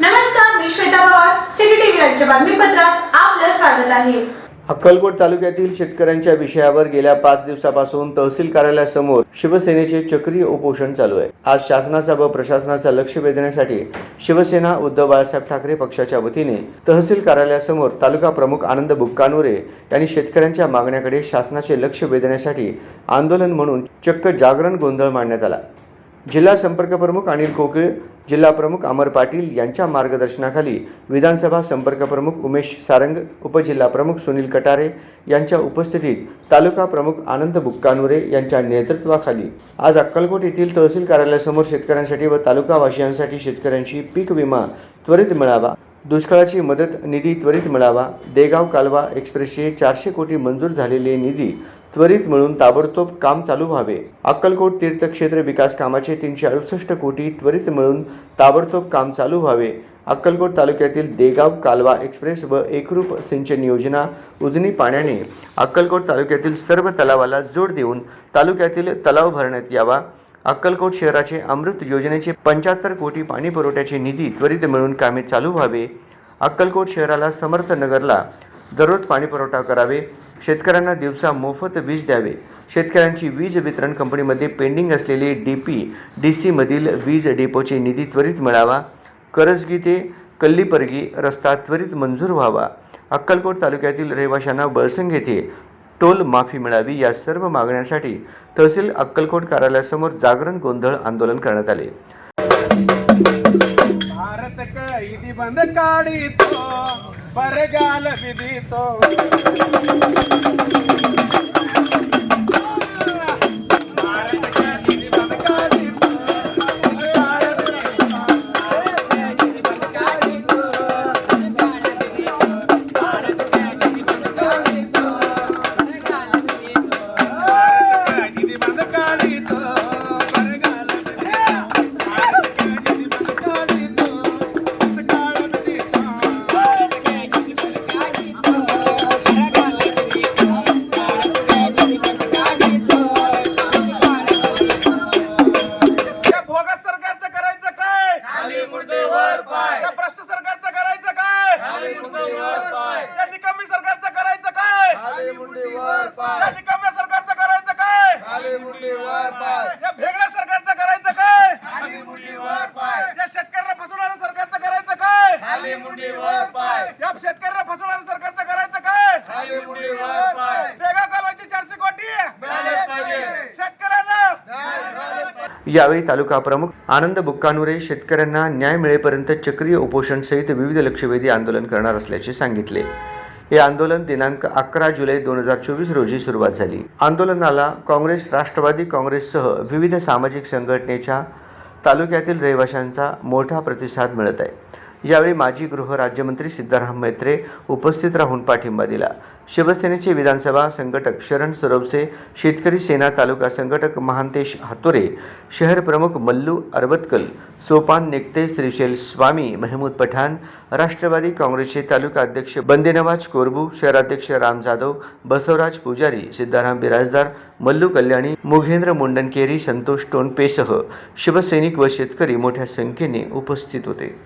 नमस्कार मी Shweta Pawar city TV राज्य बातमीपत्रात आपलं स्वागत आहे. अक्कलकोट तालुक्यातील शेतकऱ्यांच्या विषयावर गेल्या पाच दिवसापासून तहसील कार्यालयासमोर शिवसेनेचे चक्रीय उपोषण चालू आहे. आज शासनाचा व प्रशासनाचा लक्ष वेधण्यासाठी शिवसेना उद्धव बाळासाहेब ठाकरे पक्षाच्या वतीने तहसील कार्यालयासमोर तालुका प्रमुख आनंद बुक्कानोरे यांनी शेतकऱ्यांच्या मागण्याकडे शासनाचे लक्ष वेधण्यासाठी आंदोलन म्हणून चक्क जागरण गोंधळ मांडण्यात आला. जिल्हा संपर्क प्रमुख अनिल कोकिळ जिल्हा प्रमुख अमर पाटील यांच्या मार्गदर्शनाखाली विधानसभा संपर्क प्रमुख उमेश सारंग उपजिल्हा प्रमुख सुनील कटारे यांच्या उपस्थितीत तालुका प्रमुख आनंद बुक्कानुरे यांच्या नेतृत्वाखाली आज अक्कलकोट येथील तहसील कार्यालयासमोर शेतकऱ्यांसाठी व तालुकावासियांसाठी शेतकऱ्यांची पीक विमा त्वरित मिळावा दुष्काळाची मदत निधी त्वरित मिळावा देगाव कालवा एक्सप्रेसचे चारशे कोटी मंजूर झालेले निधी त्वरित मिळून ताबडतोब काम चालू व्हावे. अक्कलकोट तीर्थक्षेत्र विकास कामाचे तीनशे अडुसष्ट कोटी त्वरित मिळून ताबडतोब काम चालू व्हावे. अक्कलकोट तालुक्यातील देगाव कालवा एक्सप्रेस व एकरूप सिंचन योजना उजनी पाण्याने अक्कलकोट तालुक्यातील सर्व तलावाला जोड देऊन तालुक्यातील तलाव भरण्यात यावा. अक्कलकोट शहराचे अमृत योजनेचे पंच्याहत्तर कोटी पाणी पुरवठ्याचे निधी त्वरित मिळून कामे चालू व्हावे. अक्कलकोट शहराला समर्थ नगरला दररोज पाणी पुरवठा करावे. शेतकऱ्यांना दिवसा मोफत वीज द्यावे. शेतकऱ्यांची वीज वितरण कंपनीमध्ये पेंडिंग असलेले डी पी डी सीमधील वीज डेपोचे निधी त्वरित मिळावा. करजगी ते कल्लीपर्गी रस्ता त्वरित मंजूर व्हावा. अक्कलकोट तालुक्यातील रहिवाशांना बळसंग येथे टोल माफी मिळावी या सर्व मागण्यांसाठी तहसील अक्कलकोट कार्यालयासमोर जागरण गोंधळ आंदोलन करण्यात आले. ಭಾರತ ಕೈದಿ ಬಂದ ಕಾಡಿತು ಬರಗಾಲ ಬಿದಿತು या शेतकऱ्यांना फसवणाऱ्या सरकारचं करायचं काय? देगा कालवाची चारशे कोटी. शेतकऱ्यांना. यावेळी तालुका प्रमुख आनंद बुक्कानुरे शेतकऱ्यांना न्याय मिळेपर्यंत चक्रीय उपोषण सहित विविध लक्षवेधी आंदोलन करणार असल्याचे सांगितले. हे आंदोलन दिनांक अकरा जुलै दोन हजार चोवीस रोजी सुरुवात झाली. आंदोलनाला काँग्रेस राष्ट्रवादी काँग्रेससह विविध सामाजिक संघटनेच्या तालुक्यातील रहिवाशांचा मोठा प्रतिसाद मिळत आहे. यावेळी माजी गृहराज्यमंत्री सिद्धाराम मैत्रे उपस्थित राहून पाठिंबा दिला. शिवसेनेचे विधानसभा संघटक शरण सुरवसे शेतकरी सेना तालुका संघटक महांतेश हातोरे शहर प्रमुख मल्लू अरबतकल सोपान नेकते श्रीशैल स्वामी महमूद पठाण राष्ट्रवादी काँग्रेसचे तालुका अध्यक्ष बंदेनवाज कोरबू शहराध्यक्ष राम जाधव बसवराज पुजारी सिद्धाराम बिराजदार मल्लू कल्याणी मुघेंद्र मुंडनकेरी संतोष टोनपेसह शिवसैनिक व शेतकरी मोठ्या संख्येने उपस्थित होते.